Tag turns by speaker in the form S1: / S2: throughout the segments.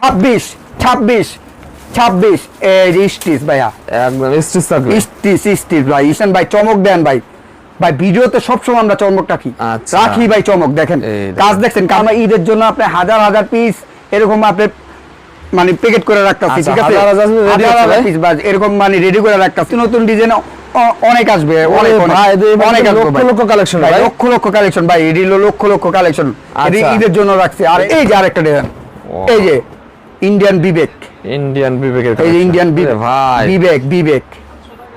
S1: ছাব্বিশ ছাব্বিশ ছাব্বিশ। স্টিচ ভাইয়া।
S2: একদম স্টিচ থাকবে।
S1: স্টিচ স্টিচ ভাই। ঈশান ভাই চমক দেন ভাই। ভাই ভিডিওতে সবসময় আমরা চমক রাখি
S2: আচ্ছা।
S1: রাখি ভাই চমক দেখেন। কাজ দেখছেন কারণ ঈদের জন্য আপনি হাজার হাজার পিস এরকম আপনি মানে প্যাকেট করে রাখতেছি
S2: আচ্ছা,
S1: ঠিক আছে?
S2: হাজার হাজার?
S1: পিস বা এরকম মানে রেডি করে রাখতেছি। নতুন ডিজাইন অনেক আসবে অনেক
S2: লক্ষ। লক্ষ collection
S1: ভাই। লক্ষ লক্ষ কালেকশন ভাই এটি লক্ষ লক্ষ কালেকশন
S2: আচ্ছা।
S1: ঈদের জন্য রাখছি। আর এই যে আরেকটা ডিজাইন এই যে ইন্ডিয়ান বিবেক
S2: ইন্ডিয়ান বিবেকের
S1: এই যে ইন্ডিয়ান বিবেক
S2: ভাই।
S1: বিবেক বিবেক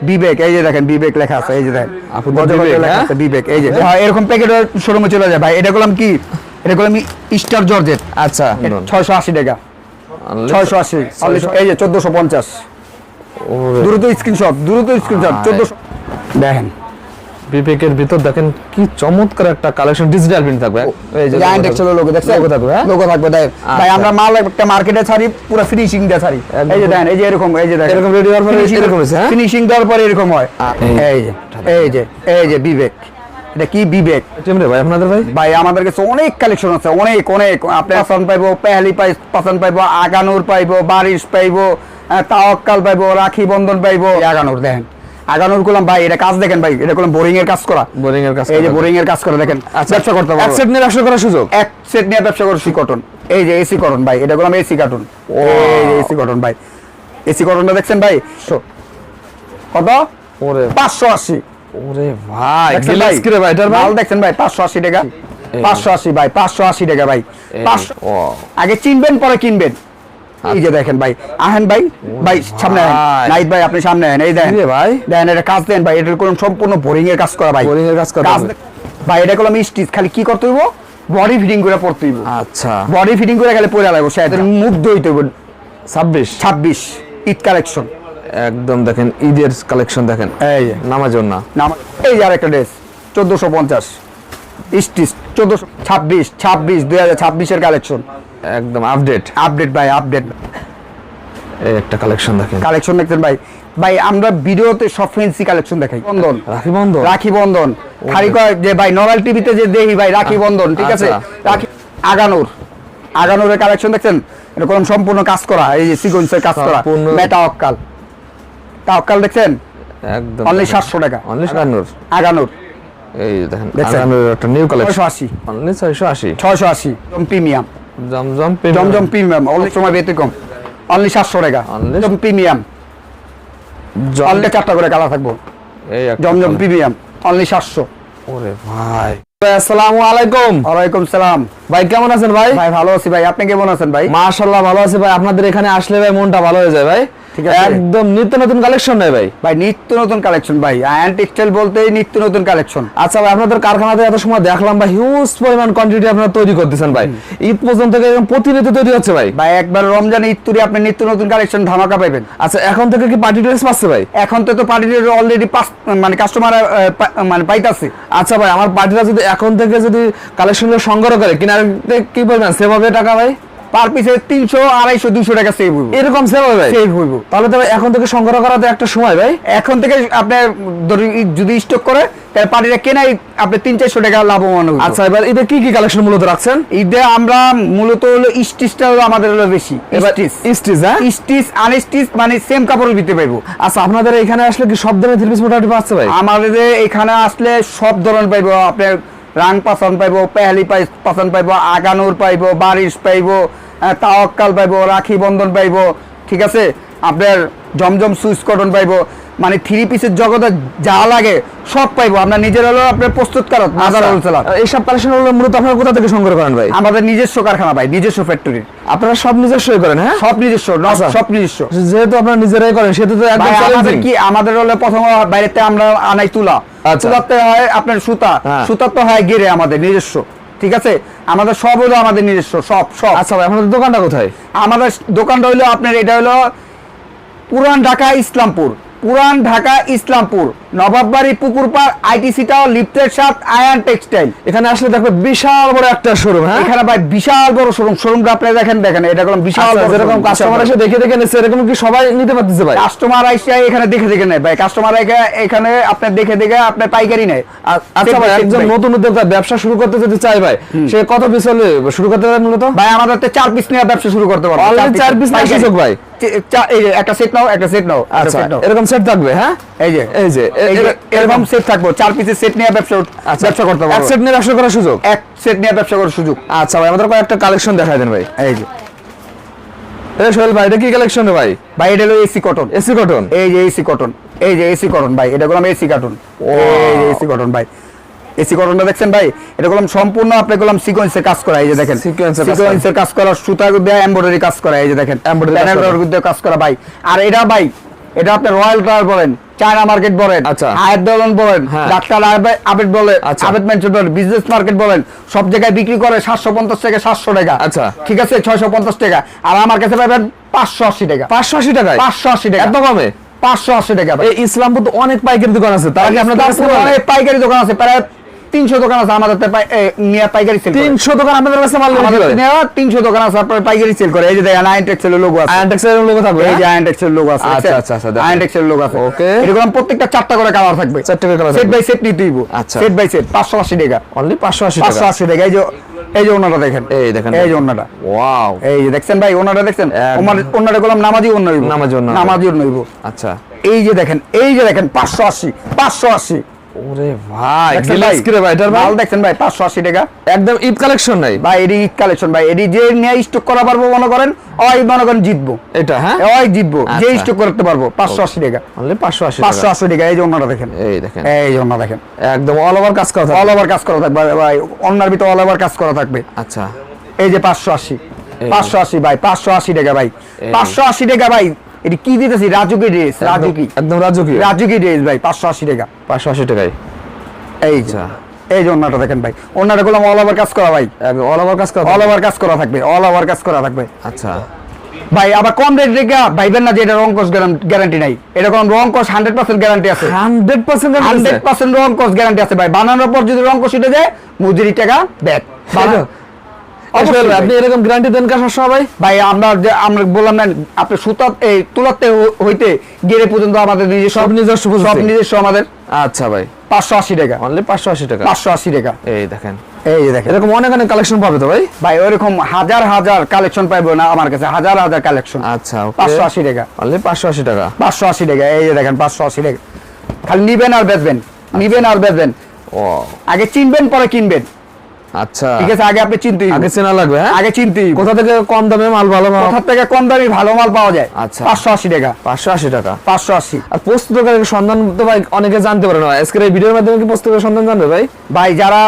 S1: বিবেক এই যে দেখেন বিবেক লেখা আছে এই যে দেখেন।
S2: বিবেক,
S1: লেখা
S2: হ্যাঁ?
S1: আছে বিবেক এই যে। হ্যাঁ, এরকম প্যাকেট শোরুমে চলে যায়। ভাই এটা করলাম কি? এটা করলাম স্টার জর্জেট
S2: আচ্ছা।
S1: ছয়শো আশি টাকা। ছয়শো আশি এই যে চোদ্দশো পঞ্চাশ। দ্রুত স্ক্রিনশট দ্রুত স্ক্রিনশট। চোদ্দশো। দেখেন।
S2: বিবেকের ভিতর দেখেন কি চমৎকার একটা কালেকশন ডিজিটাল প্রিন্ট থাকবে। এই যে
S1: জায়ান্ট এক্সেল। লোগো দেখছেন?
S2: Logo থাকবে হ্যাঁ?
S1: লোগো থাকবে দেখ। ভাই
S2: আচ্ছা।
S1: আমরা মাল একটা মার্কেটে ছাড়ি পুরো ফিনিশিং দিয়ে ছাড়ি। এই যে দেখেন এই যে এরকম এই যে দেখেন।
S2: এরকম ready হওয়ার পরে এরকম হয়েছে, হ্যাঁ?
S1: ফিনিশিং দেওয়ার পরে এরকম হয়। এই যে এই যে এই যে বিবেক। এটা কি বিবেক?
S2: ভাই আপনাদের ভাই?
S1: ভাই আমাদের কাছে অনেক কালেকশন আছে অনেক অনেক। আপনি পাসান পাইবো পেহালি পাই পাসান পাইবো আগানুর পাইবো বারিশ পাইবো আহ, তাওয়াক্কাল পাইবো রাখি বন্ধন পাইবো। আগানুর দেখেন। আগানুর করলাম ভাই এটা কাজ দেখেন ভাই এটা করলাম বোরিং এর কাজ করা।
S2: বোরিং এর কাজ
S1: এই যে বোরিং এর কাজ করা দেখেন
S2: আচ্ছা
S1: ব্যবসা করতে
S2: এক সেট নিয়ে ব্যবসা করার সুযোগ?
S1: এক সেট নিয়ে ব্যবসা করছি কটন এই যে এসি কটন ভাই এটা করলাম এসি কার্টুন। এসি কটন ভাই। এসি কটনটা দেখছেন ভাই? কত?
S2: ওরে।
S1: পাঁচশো আশি।
S2: ওরে ভাই গিলাস কি রে ভাই এটার
S1: মাল? দেখছেন ভাই পাঁচশো আশি টাকা।
S2: এই।
S1: পাঁচশো আশি ভাই পাঁচশো আশি টাকা ভাই।
S2: এই,
S1: পাঁচশো
S2: ও
S1: আগে চিনবেন পরে কিনবেন। এই যে দেখেন ভাই আহেন ভাই ভাই সামনে
S2: ভাই।
S1: নাইট ভাই আপনি সামনে আহেন এই দেখেন।
S2: ভাই?
S1: দেখেন এটা কাজ দেন ভাই এটা কোন সম্পূর্ণ বোরিং এর কাজ করা ভাই।
S2: Boring এর কাজ করা
S1: ভাই এটা করলাম স্টিচ খালি কি করতে হইব? বডি ফিটিং করে পড়তে হইব।
S2: আচ্ছা।
S1: বডি ফিটিং করে গেলে পরে লাগবে সে মুগ্ধ হইতে হইব।
S2: ছাব্বিশ?
S1: ছাব্বিশ ঈদ কালেকশন
S2: একদম দেখেন ঈদের কালেকশন দেখেন।
S1: এই যে।
S2: নামাজের না
S1: এই যে আরেকটা ড্রেস চোদ্দোশো পঞ্চাশ। স্টিচ চোদ্দোশো ছাব্বিশ ছাব্বিশ দুই হাজার ছাব্বিশের কালেকশন
S2: একদম আপডেট
S1: আপডেট ভাই আপডেট
S2: এই একটা কালেকশন দেখেন।
S1: কালেকশন দেখতেন ভাই। ভাই আমরা ভিডিওতে সব ফেন্সি কালেকশন দেখাই। বন্ধন।
S2: রাখি বন্ধ
S1: রাখি বন্ধন। খালি কয় যে ভাই নরাল টিভিতে যে দেখি ভাই রাখি বন্ধন ঠিক আছে?
S2: আচ্ছা।
S1: রাখি আগানোর। আগানোরের কালেকশন দেখছেন? এরকম সম্পূর্ণ কাজ করা এই যে সিকোয়েন্সের কাজ করা। মেটা অক্কাল। তা অক্কাল দেখছেন?
S2: একদম।
S1: অনলি সাতশো টাকা।
S2: অনলি সাতান্নর
S1: আগানোর।
S2: এই দেখেন? আগানোর একটা নিউ
S1: ছয়শো
S2: কালেকশন
S1: আশি।
S2: অনলি ছয়শো আশি।
S1: ছয়শো আশি premium
S2: Zamzam
S1: Zamzam premium all সময় ব্যতিক্রম অনলি সাতশো টাকা। জমজম প্রিমিয়াম অনলি চারটা করে কালার থাকব।
S2: এই
S1: জমজম প্রিমিয়াম অনলি সাতশো।
S2: ওরে ভাই। ভাই, আসসালামু আলাইকুম।
S1: ওয়ালাইকুম সালাম।
S2: ভাই কেমন আছেন ভাই?
S1: ভাই ভালো আছি ভাই। আপনি কেমন আছেন ভাই?
S2: মাশাআল্লাহ ভালো আছে ভাই। আপনাদের এখানে আসলে ভাই মনটা ভালো হয়ে যায় ভাই।
S1: ঠিক আছে।
S2: একদম নিত্য নতুন কালেকশন নেই ভাই।
S1: ভাই নিত্য নতুন কালেকশন ভাই। আয়ন টেক্সটাইল বলতেই নিত্য নতুন কালেকশন
S2: আচ্ছা ভাই আপনাদের কারখানাতে এত সময় দেখলাম ভাই হিউজ পরিমাণ কোয়ান্টিটি আপনারা তৈরি করতেছেন ভাই। ঈদ পর্যন্ত প্রতিনিয়ত তৈরি হচ্ছে ভাই?
S1: ভাই একবার রমজান ঈদ তুরি আপনি নিত্য নতুন কালেকশন ধামাকা পাবেন
S2: আচ্ছা এখন থেকে কি পার্টি ড্রেস পাচ্ছে ভাই?
S1: এখন তো তো পার্টির অলরেডি পাস মানে কাস্টমার মানে পাইতাছে।
S2: আচ্ছা ভাই আমার পার্টিরা যদি এখন থেকে যদি কালেকশন সংগ্রহ করে কিনার কি পরিমাণ? সেভ হবে টাকা ভাই?
S1: পার পিসে তিনশো আড়াইশো দুশো টাকা সেভ হইব।
S2: এরকম সেভ হবে
S1: সেভ হইব।
S2: তাহলে তো এখন থেকে সংগ্রহ করাতে একটা সময় ভাই।
S1: এখন থেকে আপনার যদি স্টক করে তাহলে পার্টিটা কেনাই আপনি তিন চারশো টাকা লাভবান হবে
S2: আচ্ছা এবার ঈদে কি কি কালেকশন মূলত রাখছেন?
S1: ঈদে আমরা মূলত হলো স্টিচটা হলো আমাদের হলো বেশি। স্টিচ।
S2: স্টিচ হ্যাঁ?
S1: স্টিচ আনস্টিচ মানে সেম কাপড়ের ভিতরে পাইবো।
S2: আচ্ছা আপনাদের এখানে আসলে কি সব ধরনের থ্রি পিস মোটামুটি পাচ্ছে ভাই?
S1: আমাদের এখানে আসলে সব ধরনের পাইবো। আপনার রাং পাসান পাইবো পেহালি পাসান পাইবো আগানুর পাইবো বারিশ পাইবো তাওয়াক্কাল পাইবো রাখি বন্ধন পাইবো ঠিক আছে? আপনার জমজম সুইচ কটন পাইবো মানে থ্রি পিসের জগতে যা লাগে সব পাইবো। আমরা নিজের হলো আপনার প্রস্তুত কারক মাদার হোলসেলার।
S2: আচ্ছা, এইসব কালেকশন হলো মূলত আপনারা কোথা থেকে সংগ্রহ করেন ভাই?
S1: আমাদের নিজস্ব কারখানা ভাই নিজস্ব ফ্যাক্টরি
S2: আপনারা সব নিজস্বই করেন হ্যাঁ?
S1: সব নিজস্ব
S2: আচ্ছা।
S1: সব নিজস্ব।
S2: যেহেতু আপনারা নিজেরাই করেন সেহেতু তো একদম
S1: কি আমাদের হলো প্রথম বাইরেতে আমরা আনাই তুলা। তুলাতে হয় আপনার সুতা।
S2: সুতা
S1: সুতার তো হয় গেরে আমাদের নিজস্ব ঠিক আছে? আমাদের সব হলো আমাদের নিজস্ব সব সব।
S2: আচ্ছা ভাই আপনাদের দোকানটা কোথায়?
S1: আমাদের দোকানটা হলো আপনার এটা হলো পুরান ঢাকা ইসলামপুর পুরান ঢাকা ইসলামপুর। নবাববাড়ি পুকুর পার আইটিসি টাওয়ার লিফটের সাথ আয়ান টেক্সটাইল।
S2: এখানে আসলে দেখবে বিশাল বড় একটা শোরুম হ্যাঁ?
S1: এখানে ভাই বিশাল বড় শোরুম শোরুমটা আপনি দেখেন দেখেন এটা কোনো বিশাল
S2: আচ্ছা,
S1: বড়
S2: যেরকম কাস্টমার এসে দেখে দেখে নিচ্ছে এরকম কি সবাই নিতে পারতেছে ভাই?
S1: কাস্টমার আইসা এখানে দেখে দেখে নেয় ভাই। কাস্টমার এখানে আপনার দেখে দেখে আপনার পাইকারি নেয়।
S2: আচ্ছা ভাই একজন নতুন উদ্যোক্তা ব্যবসা শুরু করতে যদি চাই ভাই সে কত পিস হলে শুরু করতে পারে মূলত?
S1: ভাই আমাদের তো চার পিস নিয়ে ব্যবসা শুরু করতে পারব।
S2: চার
S1: পিস।
S2: সুযোগ ভাই।
S1: একটা সেট নাও একটা সেট নাও
S2: আচ্ছা
S1: নাও।
S2: এরকম সেট থাকবে হ্যাঁ?
S1: এই যে
S2: এই যে এ-
S1: এই এরকম সেট থাকব চার পিসের সেট নিয়ে ব্যবসা
S2: আচ্ছা।
S1: ব্যবসা করতে
S2: এক সেট নিয়ে ব্যবসা করার সুযোগ?
S1: এক সেট নিয়ে ব্যবসা করার সুযোগ।
S2: আচ্ছা ভাই আমাদের কয়েকটা কালেকশন দেখাই দেন ভাই।
S1: এই যে।
S2: সোহেল ভাই এটা কি কালেকশন ভাই?
S1: ভাই এটা হলো এসি কটন
S2: এসি কটন
S1: এই যে এসি কটন এই যে এসি কটন ভাই এটা করলাম এসি কার্টুন এই এসি কটন ভাই। এসি কটনটা দেখছেন ভাই? এটা করলাম সম্পূর্ণ আপনি করলাম সিকোয়েন্সের কাজ করা এই যে দেখেন। সিকোয়েন্সের কাজ করা। সুতা দিয়ে এমব্রয়ডারি কাজ করা এই যে দেখেন।
S2: কাজ করা।
S1: এমব্রয়ডারি কাজ করা ভাই। আর এটা ভাই এটা আপনি রয়্যাল টাওয়ার বলেন। চায়না মার্কেট বলেন
S2: আয়াত
S1: হায়াত দলন বলেন
S2: হ্যাঁ।
S1: ডাক্তার আবেদ বলে
S2: আচ্ছা।
S1: আবেদ মেনশন বলেন বিজনেস মার্কেট বলেন সব জায়গায় বিক্রি করে সাতশো পঞ্চাশ থেকে সাতশো টাকা।
S2: আচ্ছা।
S1: ঠিক আছে ছয়শো পঞ্চাশ টাকা। আর আমার কাছে পাবেন পাঁচশো আশি টাকা।
S2: পাঁচশো আশি টাকা
S1: পাঁচশো আশি টাকা।
S2: এত কমে?
S1: পাঁচশো আশি টাকা।
S2: এই ইসলামপুর তো অনেক পাইকারি দোকান আছে তারা কি আপনার
S1: অনেক পাইকারি দোকান আছে প্রায় তিনশো দোকান আছে আমাদের পাইকারি সেল
S2: তিনশো দোকান আপনাদের কাছে মাল
S1: আমাদের তিনশো দোকান আছে আপনার পাইকারি সেল করে। এই যে দেখেন আইনটেক্সের লোগো আছে।
S2: আয়ানটেক্সের লোগো থাকবে
S1: এই যে
S2: হ্যাঁ?
S1: আইনটেক্সের লোগো আছে
S2: আচ্ছা, আচ্ছা, আচ্ছা, দেখেন।
S1: আইনটেক্সের লোগো আছে।
S2: Okay.
S1: এরকম প্রত্যেকটা চারটা করে কালার থাকবে।
S2: চারটে করে colour
S1: সেট বাই সেট নিতে হইব
S2: আচ্ছা।
S1: সেট বাই সেট পাঁচশো আশি টাকা।
S2: অনলি পাঁচশো আশি
S1: পাঁচশো
S2: টাকা
S1: আশি টাকা। এই যে এই যে ওনাটা দেখেন।
S2: এই দেখেন।
S1: এই যে ওনাটা।
S2: ওয়াও
S1: এই যে দেখছেন ভাই ওনাটা দেখছেন। ওনাটা করলাম নামাজি অন্য হইব।
S2: নামাজি ওড়না।
S1: নামাজি অন্য হইব।
S2: আচ্ছা।
S1: এই যে দেখেন এই যে দেখেন পাঁচশো আশি পাঁচশো আশি।
S2: ওরে ভাই গ্লাস রে ভাই? এটার
S1: মাল দেখছেন ভাই পাঁচশো আশি টাকা।
S2: একদম ঈদ কালেকশন নাই?
S1: ভাই এডি কালেকশন ভাই এডি যে নিয়ে স্টক করা পারব মনে করেন ওই মনে করেন জিতবো।
S2: এটা হ্যাঁ?
S1: ওই জিতবো যে
S2: আচ্ছা।
S1: স্টক করতে পারব পাঁচশো আশি টাকা।
S2: অনলি পাঁচশো আশি
S1: পাঁচশো আশি টাকা এই যে অন্যটা দেখেন।
S2: এই দেখেন।
S1: এই যে অন্য দেখেন।
S2: একদম অল ওভার কাজ করা
S1: অল ওভার কাজ করা থাকবে ভাই অন্যার ভিতরে অল ওভার কাজ করা থাকবে।
S2: আচ্ছা।
S1: এই যে পাঁচশো আশি
S2: এই।
S1: পাঁচশো আশি ভাই পাঁচশো আশি টাকা ভাই।
S2: এই।
S1: পাঁচশো আশি টাকা ভাই এটি কি দিতেছি? রাজুকি ড্রেস রাজুকি
S2: একদম- রাজুকি
S1: রাজুকি ড্রেস ভাই পাঁচশো আশি টাকা।
S2: পাঁচশো আশি টাকায়।
S1: এই যে
S2: আচ্ছা।
S1: এই যে অন্যটা দেখেন ভাই। অন্যটা করলাম অল ওভার কাজ করা ভাই।
S2: অল ওভার কাজ করা
S1: অল। ওভার কাজ করা থাকবে অল ওভার কাজ করা থাকবে।
S2: আচ্ছা।
S1: ভাই আবার কম রেট রেখে ভাইবেন না যে এটা রং কোর্স গ্যারান্টি নাই। এটা কোন রং কোর্স হান্ড্রেড পার্সেন্ট গ্যারান্টি আছে।
S2: হান্ড্রেড পার্সেন্ট
S1: হান্ড্রেড পার্সেন্ট রং কোর্স গ্যারান্টি আছে ভাই। বানানোর পর যদি রং কোর্স উঠে যায় মজুরি টাকা ব্যাক অবশ্যই
S2: আপনি এরকম গ্যারান্টি দেন কাজ সবাই
S1: ভাই? আমরা আমরা বললাম না আপনি সুতা এই তুলাতে হইতে গেড়ে পর্যন্ত আমাদের নিজস্ব
S2: সব নিজস্ব
S1: সব নিজস্ব আমাদের।
S2: আচ্ছা ভাই।
S1: পাঁচশো আশি টাকা।
S2: অনলি পাঁচশো আশি টাকা?
S1: পাঁচশো আশি টাকা।
S2: এই দেখেন।
S1: এই দেখেন।
S2: এরকম অনেক অনেক কালেকশন পাবে তো ভাই?
S1: ভাই ওইরকম হাজার হাজার কালেকশন পাইবো না আমার কাছে। হাজার হাজার কালেকশন
S2: আচ্ছা
S1: পাঁচশো আশি টাকা।
S2: অনলি পাঁচশো আশি টাকা?
S1: পাঁচশো আশি টাকা। এই যে দেখেন পাঁচশো আশি টাকা। খালি নিবেন আর বেচবেন। নিবেন আর বেচবেন।
S2: ও।
S1: আগে চিনবেন পরে কিনবেন।
S2: আচ্ছা।
S1: ঠিক আছে আগে আপনি চিনতেই
S2: আগে চেনা লাগবে হ্যাঁ?
S1: আগে চিনতেই
S2: কোথা থেকে কম দামে মাল ভালো মাল?
S1: কোথার থেকে কম দামি ভালো মাল পাওয়া যায়?
S2: আচ্ছা।
S1: পাঁচশো আশি টাকা।
S2: পাঁচশো আশি টাকা।
S1: পাঁচশো আশি।
S2: আর প্রস্তুতকারীর সন্ধান তো ভাই অনেকে জানতে পারে না। আজকের এই ভিডিওর মাধ্যমে কি প্রস্তুতকারীর সন্ধান জানবে ভাই?
S1: ভাই যারা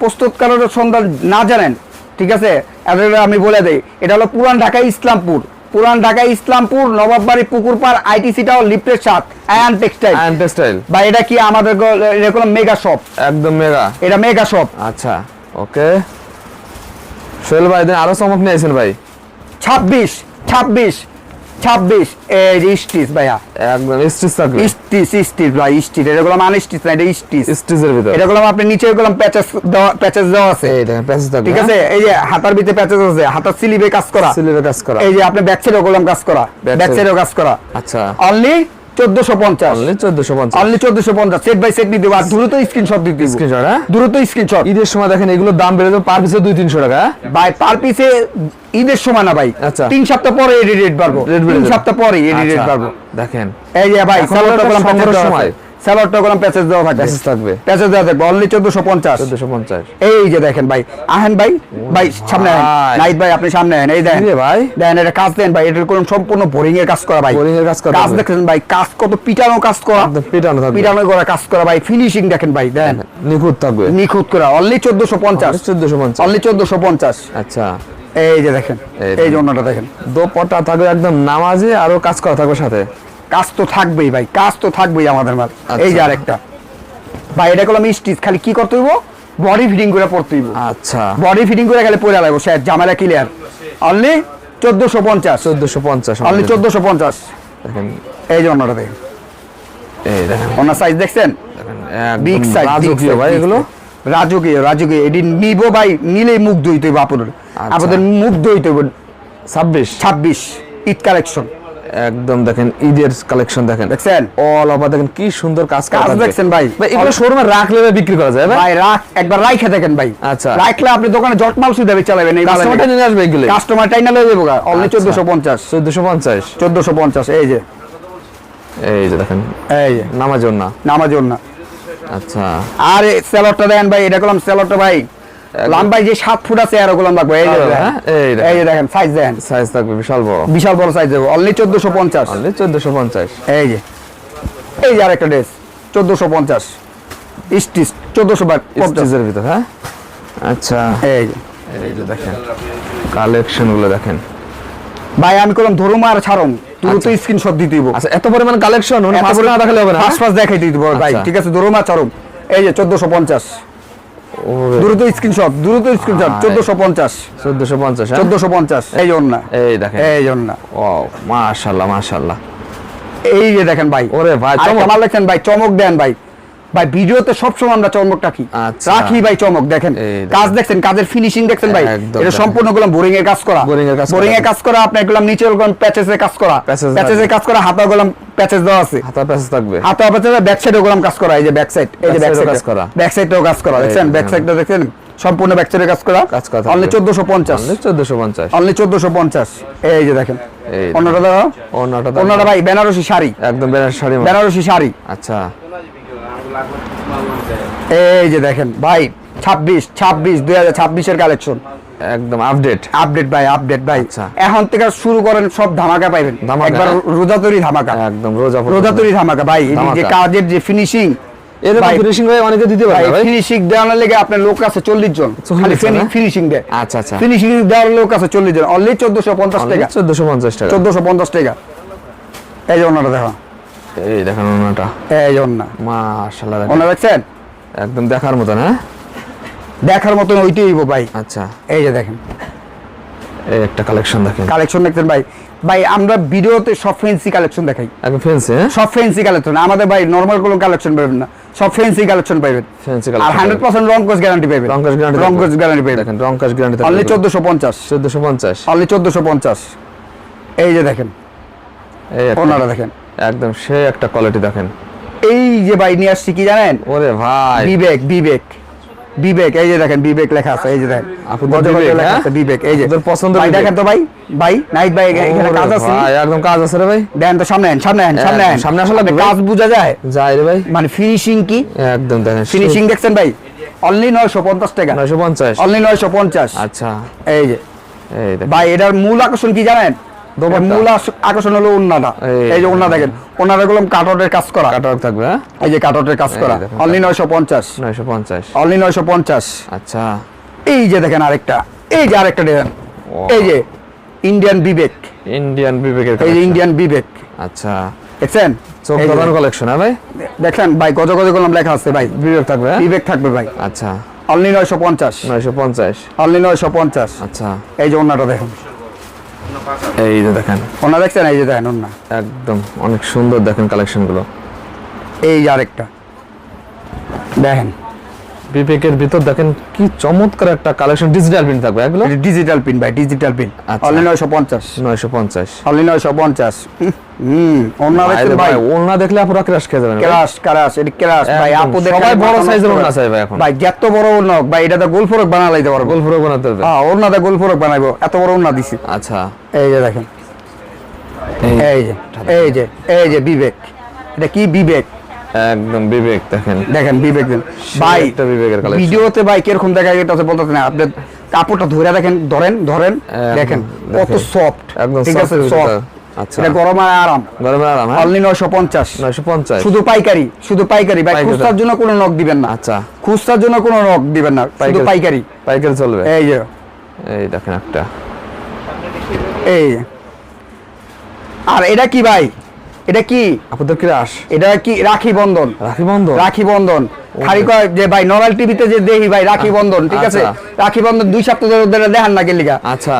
S1: প্রস্তুতকারের সন্ধান না জানেন ঠিক আছে? আমি বলে দেই এটা হলো পুরান ঢাকা ইসলামপুর। পুরান ঢাকা ইসলামপুর নবাববাড়ি পুকুর পার আইটিসি টাও লিফটের সাত আয়ান টেক্সটাইল।
S2: Ion textile.
S1: ভাই এটা কি আমাদের কোনো মেগা শপ
S2: একদম মেগা
S1: এটা মেগা শপ
S2: আচ্ছা। ওকে। সোহেল ভাই দিন আরও চমক নিয়েছেন ভাই।
S1: ছাব্বিশ ছাব্বিশ ছাব্বিশ। এই স্টিচ ভাইয়া।
S2: একদম স্টিচ থাকবে
S1: স্টিচ স্টিচ ভাই স্টিচ। এটা গুলো মানে স্টিচ না এটা স্টিচ।
S2: স্টিচের ভিতরে।
S1: এটা গুলো আপনি নিচে গুলো প্যাচেস দেওয়া প্যাচেস দেওয়া আছে।
S2: এই দেখেন প্যাসেজ থাকবে
S1: ঠিক আছে? এই যে হাতার ভিতরে প্যাচেস আছে হাতার স্লিভে কাজ করা।
S2: সিলিভে কাজ করা।
S1: এই যে আপনি ব্যাক কাজ করা।
S2: Back
S1: ব্যাক সাইডেও কাজ করা।
S2: আচ্ছা।
S1: অনলি
S2: হ্যাঁ? ঈদের সময় দেখেন এগুলোর দাম বেড়ে যাবে পার পিসে দুই তিনশো টাকা হ্যাঁ?
S1: ভাই পার পিসে ঈদের সময় না ভাই।
S2: আচ্ছা।
S1: তিন সপ্তাহ পরে এডি রেট বাড়বো। তিন সপ্তাহ পরে এডি রেট
S2: আচ্ছা,
S1: বাড়বো।
S2: দেখেন।
S1: এই যে ভাই
S2: সময়।
S1: দেওয়া থাকবে।
S2: থাকবে।
S1: দেওয়া থাকবে। অনলি এই যে দেখেন ভাই আহেন ভাই ভাই সামনে আহেন। নাইট ভাই আপনি সামনে আহেন। এই দেখেন
S2: ভাই?
S1: দেখেন এটা কাজ দেন ভাই এটার কোন সম্পূর্ণ বোরিং এর কাজ করা ভাই।
S2: Boring এর কাজ করা
S1: কাজ দেখেন ভাই কাজ কত পিটানো কাজ করা।
S2: পিটানো থাকবে।
S1: পিটানো করা কাজ করা ভাই ফিনিশিং দেখেন ভাই দেন।
S2: নিখুঁত থাকবে।
S1: নিখুঁত করা অনলি চোদ্দশো পঞ্চাশ।
S2: চোদ্দশো পঞ্চাশ।
S1: অনলি চোদ্দশো পঞ্চাশ।
S2: আচ্ছা।
S1: এই যে দেখেন
S2: এই
S1: এই যে অন্যটা দেখেন।
S2: দোপটা থাকবে একদম নামাজে আরও কাজ করা থাকবে সাথে।
S1: কাজ তো থাকবেই ভাই কাজ তো থাকবেই আমাদের মাল এই যে
S2: আচ্ছা।
S1: আরেকটা। ভাই এটা করলাম স্টিচ খালি কি করতে হইব? বডি ফিটিং করে পড়তে হইব।
S2: আচ্ছা।
S1: বডি ফিটিং করে গেলে পরে লাগবো স্যার জামেলা ক্লিয়ার অনলি চোদ্দশো পঞ্চাশ।
S2: চোদ্দশো পঞ্চাশ
S1: অনলি চোদ্দশো পঞ্চাশ।
S2: দেখেন।
S1: এই যে অন্যটা দেখেন।
S2: এই দেখেন।
S1: ওনার সাইজ দেখছেন? বিগ সাইজ
S2: রাজকীয় ভাই এগুলো?
S1: রাজকীয় রাজকীয়। এটি নিব ভাই নিলেই মুখ দইতে হইব আপনার
S2: আচ্ছা।
S1: আপনাদের মুখ দইতে হইব।
S2: ছাব্বিশ।
S1: ছাব্বিশ। ঈদ কালেকশন
S2: একদম দেখেন ঈদের কালেকশন দেখেন।
S1: দেখছেন?
S2: অল ওভার দেখেন কি সুন্দর কাজ
S1: কাজ দেখছেন ভাই?
S2: ভাই এগুলো শোরুমে রাখলে বিক্রি করা যায় ভাই?
S1: রাখ একবার রাইখে দেখেন ভাই।
S2: আচ্ছা।
S1: রাখলে আপনি দোকানে জট মাল সুবিধা চালাবেন এই
S2: কাস্টমারটা নিয়ে আসবে এগুলো
S1: কাস্টমার টাইনা লয়ে যাব অনলি চোদ্দশো পঞ্চাশ।
S2: চোদ্দশো পঞ্চাশ?
S1: এই যে।
S2: এই যে দেখেন।
S1: এই যে।
S2: নামাজন না
S1: নামাজ না
S2: আচ্ছা
S1: আরে স্যালাডটা দেন ভাই এটা করলাম স্যালাডটা ভাই। লম্বাই যে সাত ফুট আছে আর ওগুলো লাগবে এই যে
S2: হ্যাঁ, এই দেখেন।
S1: যে দেখেন সাইজ দেখেন।
S2: সাইজ থাকবে বিশাল বড়।
S1: বিশাল বড় সাইজ দেবো। অনলি চোদ্দশো পঞ্চাশ।
S2: অনলি চোদ্দশো পঞ্চাশ।
S1: এই যে। এই যে আরেকটা ড্রেস চোদ্দশো পঞ্চাশ। স্টিচ
S2: ভিতর হ্যাঁ? আচ্ছা।
S1: এই যে।
S2: এই যে দেখেন কালেকশনগুলো দেখেন।
S1: ভাই আমি করলাম ধরুম আর ছাড়ম। দ্রুত স্ক্রিনশট দিতে দিব।
S2: আচ্ছা এত পরিমাণ কালেকশন মানে
S1: বড়-
S2: না দেখালে হবে না
S1: দেখাই দিব। ভাই
S2: আচ্ছা।
S1: ঠিক আছে ধরুম আর ছাড়ম। এই যে চোদ্দশো পঞ্চাশ।
S2: ওরে,
S1: দ্রুত স্ক্রিনশট দ্রুত স্ক্রিনশট
S2: আরে।
S1: চোদ্দশো পঞ্চাশ।
S2: চোদ্দশো পঞ্চাশ হ্যাঁ?
S1: চোদ্দশো পঞ্চাশ। এই জন্য
S2: এই দেখেন।
S1: এই জন্য
S2: ও মাশাআল্লাহ মাশাআল্লাহ
S1: এই যে দেখেন ভাই।
S2: ওরে ভাই, চমক।
S1: ভাই চমক দেন ভাই। ভাই ভিডিওতে সবসময় আমরা চমক রাখি।
S2: আচ্ছা।
S1: রাখি ভাই চমক দেখেন। কাজ দেখছেন কাজের ফিনিশিং দেখছেন ভাই? এটা সম্পূর্ণগুলো বোরিং এর কাজ করা।
S2: Boring এর কাজ
S1: বোরিং এর কাজ করা আপনার গুলাম নিচে গুলাম প্যাচেস এর কাজ করা। প্যাচেস এর কাজ করা হাতা গুলাম প্যাচেস দেওয়া আছে।
S2: হাতা প্যাসেজ থাকবে।
S1: হাতা প্যাচেস ব্যাক সাইডে গুলাম কাজ করা এই যে ব্যাক সাইড এই যে ব্যাক সাইড
S2: কাজ করা।
S1: ব্যাক সাইডেও কাজ করা দেখছেন? ব্যাক। সাইডটা দেখছেন? সম্পূর্ণ ব্যাক সাইডে কাজ করা।
S2: কাজ করা
S1: অনলি 1450
S2: অনলি চোদ্দশো পঞ্চাশ।
S1: অনলি 1450 এই যে দেখেন। অন্যটা দেখো
S2: অন্যটা
S1: অন্যটা ভাই বেনারসি শাড়ি।
S2: একদম বেনার শাড়ি
S1: বেনারসি শাড়ি।
S2: আচ্ছা।
S1: এই যে দেখেন ভাই ছাব্বিশ ছাব্বিশ দুই হাজার ছাব্বিশের কালেকশন
S2: একদম আপডেট
S1: আপডেট ভাই আপডেট ভাই।
S2: আচ্ছা।
S1: এখন থেকে শুরু করেন সব ধামাকা পাইবেন। একবার
S2: হ্যাঁ?
S1: রোজা তৈরি ধামাকা।
S2: একদম রোজা
S1: রোজা তৈরি ধামাকা ভাই যে কাজের যে ফিনিশিং
S2: এরকম ফিনিশিং অনেকে দিতে পারে
S1: ভাই ফিনিশিং দেওয়ার লেগে আপনার লোক আছে চল্লিশ জন। খালি
S2: হ্যাঁ?
S1: ফিনিশিং দেয়।
S2: আচ্ছা আচ্ছা।
S1: ফিনিশিং দেওয়ার লোক আছে চল্লিশ জন। অনলি চোদ্দশো পঞ্চাশ টাকা।
S2: টাকা।
S1: চোদ্দশো পঞ্চাশ টাকা। এই যে দেখো
S2: এই দেখেন ওনাটা।
S1: এই ওনা।
S2: মাশাল্লাহ দেখেন।
S1: ওনা দেখছেন?
S2: একদম দেখার মতন হ্যাঁ?
S1: দেখার মতন ওইটাই হইবো ভাই।
S2: আচ্ছা।
S1: এই যে দেখেন।
S2: এই একটা কালেকশন দেখেন।
S1: কালেকশন দেখছেন ভাই? ভাই আমরা ভিডিওতে সব ফেন্সি কালেকশন দেখাই।
S2: একদম ফেন্সি হ্যাঁ?
S1: সব ফেন্সি কালেকশন আমাদের ভাই নর্মাল কোনো কালেকশন পাবেন না। সব ফেন্সি কালেকশন পাবেন আর
S2: কালেকশন
S1: হান্ড্রেড পার্সেন্ট রং কোচ গ্যারান্টি পাবেন
S2: রং কাজ গ্যারান্টি
S1: রং কোচ গ্যারান্টি পাবেন
S2: দেখেন রং কাজ গ্যারান্টি
S1: অনলি চোদ্দশো পঞ্চাশ।
S2: চোদ্দশো পঞ্চাশ।
S1: অনলি চোদ্দশো পঞ্চাশ। এই যে দেখেন।
S2: এই
S1: ওনারা দেখেন।
S2: একদম সে একটা কোয়ালিটি দেখেন।
S1: এই যে ভাই নিয়ে আসছি কি জানেন?
S2: ওরে ভাই।
S1: বিবেক বিবেক। বিবেক এই যে দেখেন বিবেক লেখা আছে এই যে দেখেন।
S2: বিবেক, হ্যাঁ?
S1: আছে বিবেক এই যে।
S2: পছন্দের
S1: ভাই দেখেন তো ভাই ভাই নাইট ভাই এখানে কাজ আছে?
S2: ভাই, একদম কাজ আছে রে ভাই।
S1: দেন তো সামনে সামনে সামনে
S2: সামনে আসা লাগবে
S1: কাজ বোঝা যায়?
S2: যাই রে ভাই।
S1: মানে ফিনিশিং কি?
S2: একদম দেখেন
S1: ফিনিশিং দেখছেন ভাই? অনলি নয়শো পঞ্চাশ টাকা।
S2: নয়শো পঞ্চাশ।
S1: অনলি নয়শো পঞ্চাশ।
S2: আচ্ছা।
S1: এই যে।
S2: এই দেখেন।
S1: ভাই এটার মূল আকর্ষণ কি জানেন? মূল আকর্ষণ হলো উন্নাটা
S2: এই
S1: এই যে উন্না দেখেন ওনারা গুলো কাটরের কাজ করা।
S2: কাটার থাকবে
S1: এই যে কাটরের কাজ করা। অনলি নয়শো পঞ্চাশ।
S2: নয়শো পঞ্চাশ।
S1: অনলি নয়শো পঞ্চাশ।
S2: আচ্ছা।
S1: এই যে দেখেন আরেকটা এই যে আরেকটা দেখেন। এই যে ইন্ডিয়ান বিবেক
S2: ইন্ডিয়ান বিবেকের
S1: এই যে ইন্ডিয়ান বিবেক
S2: আচ্ছা।
S1: দেখছেন?
S2: চোখ কালেকশন ভাই
S1: দেখেন। ভাই? গজ গজ করলাম লেখা আছে ভাই।
S2: বিবেক থাকবে?
S1: বিবেক থাকবে ভাই।
S2: আচ্ছা।
S1: অনলি নয়শো পঞ্চাশ।
S2: নয়শো পঞ্চাশ।
S1: অনলি নয়শো পঞ্চাশ।
S2: আচ্ছা।
S1: এই যে ওনাটা দেখুন।
S2: এই যে দেখেন।
S1: ওনা দেখছেন? এই যে দেখেন ওনা।
S2: একদম অনেক সুন্দর দেখেন কালেকশনগুলো
S1: এই আরেকটা। দেখেন।
S2: বিবেকের ভিতর দেখেন কি চমৎকার একটা কালেকশন ডিজিটাল প্রিন্ট থাকবে এগুলো
S1: ডিজিটাল পিন ভাই ডিজিটাল পিন। অনলি নয়শো পঞ্চাশ।
S2: নয়শো পঞ্চাশ।
S1: অনলি নয়শো পঞ্চাশ। হুম ওনা দেখছেন ভাই।
S2: ওনা দেখলে আপনারা ক্রাশ খেয়ে যাবেন।
S1: ক্রাশ ক্রাশ এটি ক্রাশ ভাই আপু
S2: সবাই বড় সাইজের
S1: করে।
S2: চাই ভাই এখন।
S1: ভাই যত বড় হোক, ভাই এটা তো গোল ফরক বানা লাইতে পারব।
S2: গোল ফুরো বানাতে হবে।
S1: হ্যাঁ ওড়নাটা গোল ফরক বানাইবো। এত বড় ওড়না দিছি।
S2: আচ্ছা।
S1: এই যে দেখেন।
S2: এই
S1: যে এই যে এই যে বিবেক। এটা কি বিবেক?
S2: একদম বিবেক দেখেন।
S1: দেখেন বিবেক। ভাই
S2: বিবেকের।
S1: ভিডিওতে ভাই কীরকম দেখা গেছে বলতেছে না আপনি কাপড়টা ধরে দেখেন ধরেন ধরেন দেখেন কত সফট
S2: একদম
S1: ঠিক আছে? সফট
S2: আচ্ছা।
S1: এটা গরম আরাম।
S2: গরমের আরাম হ্যাঁ?
S1: অনলি শুধু পাইকারি শুধু পাইকারি। ভাই খুচরার জন্য কোনো নক দিবেন না।
S2: আচ্ছা।
S1: খুচরার জন্য কোনো নক দিবেন না শুধু পাইকারি।
S2: পাইকারি চলবে?
S1: এই যে।
S2: এই দেখেন একটা।
S1: এই। আর এটা কি ভাই? এটা কি?
S2: আপনাদের ক্রাশ।
S1: এটা কি? রাখি বন্ধন।
S2: রাখি বন্ধ
S1: রাখি বন্ধন। খালি কয় যে ভাই নরাল টিভিতে যে দেখি ভাই রাখি বন্ধন ঠিক আছে?
S2: আচ্ছা।
S1: রাখি বন্ধন দুই সপ্তাহ ধরে ওদের দেখান না গেলিগা
S2: আচ্ছা।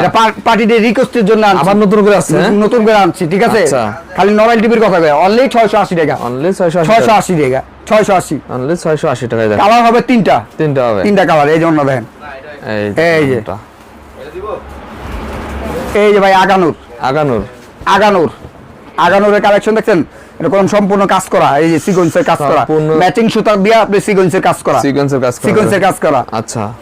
S1: পার্টিদের রিকোয়েস্টের জন্য।
S2: আবার নতুন করে আসছে হ্যাঁ?
S1: নতুন করে আনছি ঠিক আছে?
S2: আচ্ছা।
S1: খালি নরাল টিভির কথা কয় অনলি ছয়শো আশি টাকা।
S2: অনলি ছয়শো আশি
S1: ছয়শো আশি টাকা ছয়শো আশি।
S2: অনলি ছয়শো আশি টাকায় দেখেন।
S1: কালার হবে তিনটা।
S2: তিনটা হবে।
S1: তিনটা কালার এই জন্য দেখেন।
S2: এই
S1: যে। এই যে ভাই আগানুর।
S2: আগানুর।
S1: আগানুর। আগানুরের কালেকশন দেখছেন? এরকম সম্পূর্ণ কাজ করা এই যে সিকোয়েন্সের কাজ করা। ম্যাচিং সুতা দিয়ে আপনি সিকোয়েন্সের কাজ করা।
S2: সিকোয়েন্সের কাজ করা।
S1: সিকোয়েন্সের কাজ করা।
S2: আচ্ছা।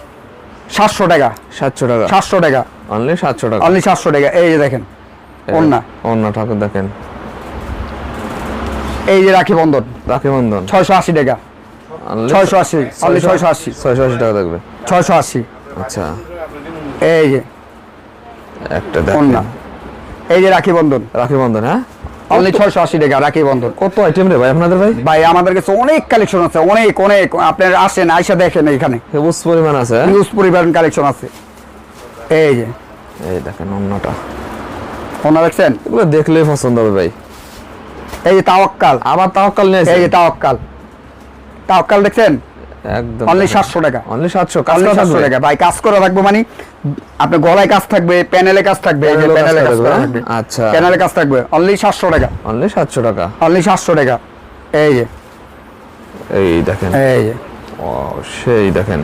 S1: সাতশো টাকা।
S2: সাতশো টাকা।
S1: সাতশো টাকা।
S2: অনলি সাতশো টাকা।
S1: অনলি সাতশো টাকা। এই যে দেখেন ওন্না
S2: অন্য ঠাকুর দেখেন।
S1: এই যে রাখি বন্ধন।
S2: রাখি বন্ধন।
S1: ছয়শো আশি টাকা।
S2: অনলি
S1: ছয়শো আশি। অনলি ছয়শো আশি।
S2: ছয়শো আশি টাকা থাকবে।
S1: ছয়শো আশি।
S2: আচ্ছা।
S1: এই যে।
S2: একটা দেখেন।
S1: এই যে রাখি বন্ধন।
S2: রাখি বন্ধন হ্যাঁ?
S1: অনলি ছয়শো আশি টাকা রাখি বন্ধন।
S2: কত আইটেম রে ভাই আপনাদের ভাই?
S1: ভাই আমাদের কাছে অনেক কালেকশন আছে অনেক অনেক। আপনার আসেন আইসা দেখেন এখানে
S2: হিউজ পরিমাণ আছে হ্যাঁ?
S1: হিউজ পরিবার কালেকশন আছে। এই যে।
S2: এই দেখেন অন্যটা।
S1: ওনা দেখছেন?
S2: এগুলো দেখলেই পছন্দ হবে ভাই।
S1: এই যে তাওয়াক্কাল।
S2: আবার তাওয়াক্কাল নিয়ে
S1: এই যে তাওয়াক্কাল। তাওয়াক্কাল দেখছেন?
S2: একদম।
S1: অনলি সাতশো টাকা।
S2: অনলি সাতশো কাজ করা থাকবে?
S1: টাকা। ভাই কাজ করা থাকবে মানে আপনার গলায় কাজ থাকবে প্যানেলে কাজ থাকবে এই যে প্যানেলে কাজ
S2: থাকবে, আচ্ছা।
S1: প্যানেলে কাজ থাকবে। অনলি সাতশো টাকা।
S2: অনলি সাতশো টাকা।
S1: অনলি সাতশো টাকা। এই যে।
S2: এই দেখেন।
S1: এই যে।
S2: ও সেই দেখেন।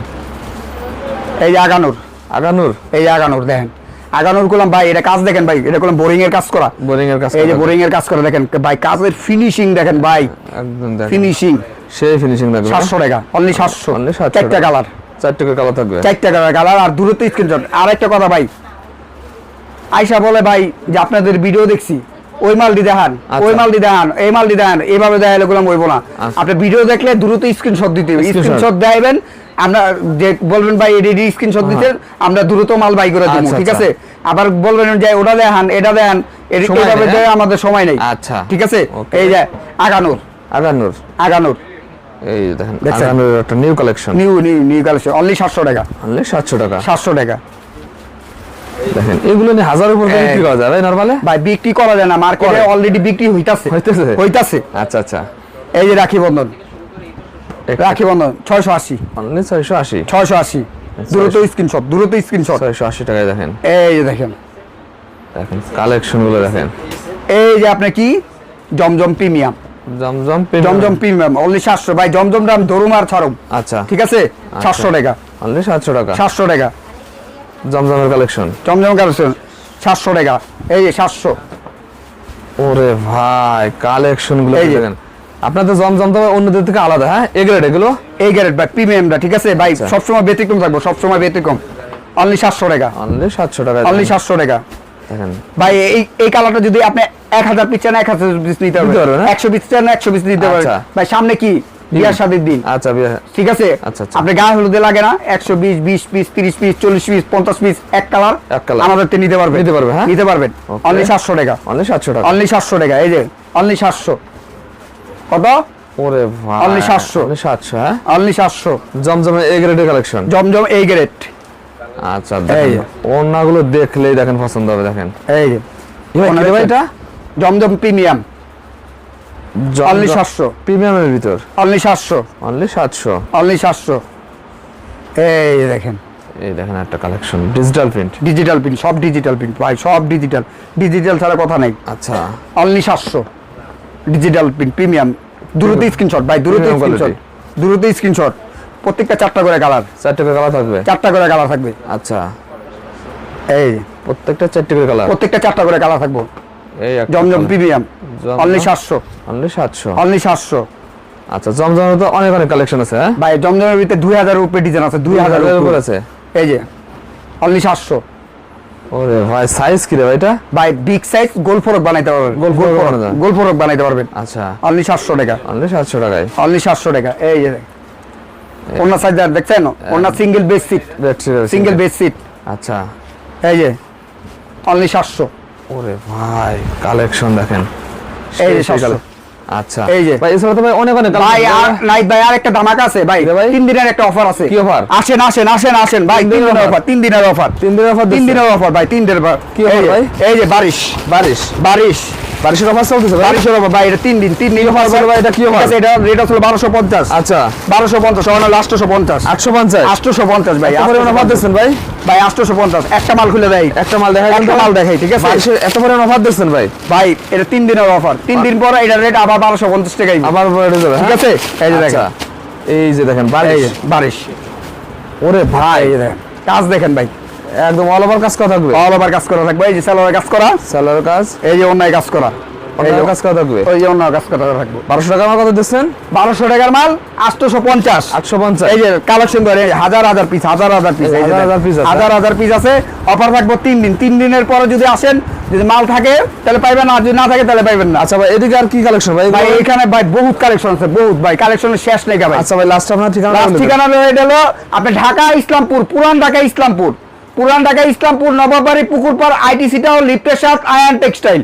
S1: এই যে আগানুর।
S2: আগানুর।
S1: এই আগানুর দেখেন। আগানুর করলাম ভাই এটা কাজ দেখেন ভাই এটা করলাম বোরিং এর কাজ করা।
S2: বোরিং এর কাজ
S1: এই যে। বোরিং এর কাজ করা দেখেন ভাই কাজের ফিনিশিং দেখেন ভাই।
S2: একদম দেখেন।
S1: ফিনিশিং
S2: সেই ফিনিশিং থাকবে
S1: সাতশো টাকা। অনলি সাতশো।
S2: Only 700
S1: চারটা কালার
S2: চারটে কালার থাকবে।
S1: চারটা কালার কালার আর দূরত্ব স্ক্রিনশট আর একটা কথা ভাই আয়সা বলে ভাই যে আপনাদের ভিডিও দেখছি ওই মালটি দেখান
S2: আচ্ছা।
S1: ওই মালটি দেখান এই মালটি দেখান এইভাবে দেখাইলে গুলাম হইব না।
S2: আচ্ছা।
S1: আপনি ভিডিও দেখলে দ্রুত স্ক্রিনশট দিতে হবে। স্ক্রিনশট দেখাইবেন আমরা যে বলবেন ভাই এডি স্ক্রিনশট দিতে আমরা দ্রুত মাল বাই করে দিব
S2: আচ্ছা,
S1: ঠিক। আছে? আবার বলবেন যে ওটা দেখান এটা দেখান এইভাবে দেয়
S2: হ্যাঁ?
S1: আমাদের সময় নেই।
S2: আচ্ছা।
S1: ঠিক আছে? এই যে আগানোর।
S2: আগানুর।
S1: আগানোর।
S2: এই দেখেন? একটা new collection
S1: new new new collection only সাতশো টাকা।
S2: অনলি সাতশো টাকা?
S1: সাতশো টাকা।
S2: দেখেন এগুলো নিয়ে হাজারের উপর বিক্রি করা যাবে নরমালে?
S1: ভাই বিক্রি করা যায় না মার্কেটে। অলরেডি বিক্রি হইতাছে।
S2: হইতাছে?
S1: হইতাছে।
S2: আচ্ছা আচ্ছা।
S1: এই যে রাখি বন্ধন। রাখি বন্ধন ছয়শো আশি।
S2: অনলি ছয়শো আশি?
S1: ছয়শো আশি। দ্রুত স্ক্রিনশট দ্রুত স্ক্রিনশট
S2: ছয়শো আশি টাকায় দেখেন।
S1: এই যে দেখেন।
S2: দেখেন কালেকশনগুলো দেখেন।
S1: এই যে আপনি কি? Zamzam premium.
S2: Zamzam
S1: Zamzam premium only সাতশো। ভাই জমজম দাম ধরুম আর
S2: আচ্ছা।
S1: ঠিক আছে? সাতশো টাকা।
S2: অনলি সাতশো টাকা?
S1: সাতশো টাকা।
S2: জমজমের কালেকশন
S1: জমজম কালেকশন সাতশো টাকা। এই যে সাতশো।
S2: ওরে ভাই
S1: কালেকশনগুলো।
S2: দেখেন। আপনাদের জমজম তো অন্যদের থেকে আলাদা হ্যাঁ? এগুলো এগুলো?
S1: এই গ্যারেট ভাই প্রিমিয়ামটা ঠিক আছে? ভাই
S2: আচ্ছা।
S1: সবসময় ব্যতিক্রম থাকব সবসময় ব্যতিক্রম। অনলি সাতশো টাকা।
S2: অনলি সাতশো টাকা
S1: অনলি সাতশো টাকা।
S2: দেখেন
S1: ভাই এই এই কালারটা যদি আপনি এক হাজার পিস চান এক হাজার পিস নিতে পারবেন।
S2: পারবেন?
S1: একশো পিস চান একশো পিস নিতে পারবেন।
S2: আচ্ছা।
S1: ভাই সামনে কি? বিয়ার শাদির দিন
S2: আচ্ছা
S1: ঠিক আছে?
S2: আচ্ছা, আচ্ছা।
S1: আপনি গায়ে হলুদে লাগে না একশো বিশ বিশ পিস তিরিশ পিস চল্লিশ পিস পঞ্চাশ পিস এক কালার
S2: এক colour।
S1: আমাদের নিতে পারবেন।
S2: নিতে পারবে, হ্যাঁ?
S1: নিতে পারবেন. অনলি সাতশো টাকা।
S2: অনলি সাতশো টাকা।
S1: অনলি সাতশো টাকা এই যে অনলি সাতশো। কত?
S2: ওরে ভাই
S1: Only 700
S2: অনলি সাতশো হ্যাঁ?
S1: অনলি সাতশো।
S2: জমজমের এ গ্রেডের কালেকশন
S1: জমজম এই গ্রেড
S2: আচ্ছা
S1: এই
S2: ওড়নাগুলো দেখলেই দেখেন পছন্দ হবে দেখেন।
S1: এই যে।
S2: ভাই এটা?
S1: জমজম প্রিমিয়াম। অনলি সাতশো।
S2: প্রিমিয়ামের ভিতর?
S1: অনলি সাতশো।
S2: অনলি সাতশো?
S1: অনলি সাতশো। এই দেখেন।
S2: এই দেখেন একটা collection. Digital print?
S1: Digital print সব ডিজিটাল প্রিন্ট ভাই সব ডিজিটাল। ডিজিটাল ছাড়া কথা নেই।
S2: আচ্ছা।
S1: অনলি সাতশো। Digital print premium. দ্রুত স্ক্রিনশট ভাই দ্রুত স্ক্রিনশট। দ্রুত স্ক্রিনশট। প্রত্যেকটা চারটা করে কালার
S2: চারটে করে কালার থাকবে?
S1: চারটা করে কালার থাকবে।
S2: আচ্ছা।
S1: এই।
S2: প্রত্যেকটা চারটে করে কালার
S1: প্রত্যেকটা চারটা করে কালার থাকব।
S2: এই
S1: জমজম প্রিমিয়াম অনলি সাতশো।
S2: অনলি সাতশো?
S1: অনলি সাতশো।
S2: আচ্ছা জমজমের তো অনেক অনেক কালেকশন আছে হ্যাঁ?
S1: ভাই জমজমের ভিতরে দুই হাজার উপরে ডিজাইন আছে দুই হাজার
S2: হাজারের উপর। আছে?
S1: এই যে অনলি সাতশো।
S2: ওরে ভাই সাইজ কি রে ভাই এটা?
S1: ভাই বিগ সাইজ গোল ফরক বানাইতে পারবেন।
S2: গোল ফরক।
S1: গোল ফরক বানাইতে পারবেন।
S2: আচ্ছা।
S1: অনলি সাতশো টাকা।
S2: অনলি সাতশো টাকায়।
S1: অনলি সাতশো টাকা। এই যে অন্য সাইজ দেখছেন? অন্য single
S2: bedsheet
S1: single bed sheet
S2: আচ্ছা।
S1: এই যে অনলি সাতশো।
S2: ওরে ভাই কালেকশন দেখেন।
S1: এই যে
S2: সেই- সেই
S1: 700
S2: আচ্ছা।
S1: এই যে।
S2: ভাই এছাড়া তো ভাই অনেক অনেক
S1: ভাই আর
S2: আছে।
S1: নাই ভাই আর একটা ধামাকা আছে। ভাই? তিন দিনের একটা অফার আছে।
S2: কি offer?
S1: আসেন আসেন আসেন আসেন। ভাই
S2: তিন দিনের
S1: অফার তিন দিনের অফার
S2: তিন দিনের অফার
S1: তিন দিনের অফার ভাই তিন দিনের।
S2: কি
S1: যে-
S2: ভাই?
S1: এই যে বারিশ।
S2: বারিশ।
S1: বারিশ।
S2: বারিশের অফার চলতেছে
S1: বারিশের অফার ভাই এটা তিন দিন তিন দিন অফার
S2: ভাই, এটা কি offer?
S1: এটা রেট আসলে বারোশো পঞ্চাশ।
S2: আচ্ছা।
S1: বারোশো পঞ্চাশ ওখানে আটশোশো পঞ্চাশ।
S2: আটশো পঞ্চাশ
S1: আটশোশো পঞ্চাশ ভাই
S2: অফার দিচ্ছেন ভাই?
S1: ভাই আটশোশো পঞ্চাশ একটা মাল খুলে দেয়।
S2: একটা মাল দেখাই
S1: একটা মাল দেখাই ঠিক আছে?
S2: এত পরিমাণ অফার দিচ্ছেন ভাই?
S1: ভাই এটা তিন দিনের অফার তিন দিন পরে এটা রেট আবার বারোশো পঞ্চাশ টাকাই
S2: আবার যাবে
S1: ঠিক
S2: হ্যাঁ?
S1: আছে? এই যে
S2: আচ্ছা।
S1: দেখেন।
S2: এই যে দেখেন বারিশ। ওরে ভাই।
S1: দেখেন। কাজ দেখেন ভাই।
S2: একদম অল ওভার কাজ করা থাকবে।
S1: অল ওভার কাজ করা থাকবে। এই যে সালোয়ার কাজ করা।
S2: স্যালার কাজ।
S1: এই যে অন্যায় কাজ করা। এই
S2: কাজ করা থাকবে।
S1: ওই যে অন্য কাজ করা থাকবে।
S2: বারোশো টাকা আমার কত দিচ্ছেন?
S1: বারোশো টাকার মাল আটশোশো পঞ্চাশ।
S2: আটশো পঞ্চাশ
S1: এই যে কালেকশন করে হাজার হাজার পিস হাজার হাজার পিস
S2: হাজার হাজার piece
S1: হাজার হাজার পিস আছে। অফার থাকব তিন দিন। তিন দিনের পরে যদি আসেন যদি মাল থাকে তাহলে পাইবেন না আর যদি না থাকে তাহলে পাইবেন না।
S2: আচ্ছা ভাই এদিকে আর কি কালেকশন ভাই?
S1: ভাই এখানে ভাই বহুত কালেকশন আছে বহুত ভাই। কালেকশনের শেষ নেই ভাই।
S2: আচ্ছা ভাই লাস্ট আপনার ঠিকানা।
S1: ঠিকানা এটা হলো আপনি ঢাকা ইসলামপুর পুরান ঢাকা ইসলামপুর। পুরান ঢাকা ইসলামপুর নবাবাড়ি পুকুরপাড় আইটিসিটা ও লিপ্টের সাথ আয়ান টেক্সটাইল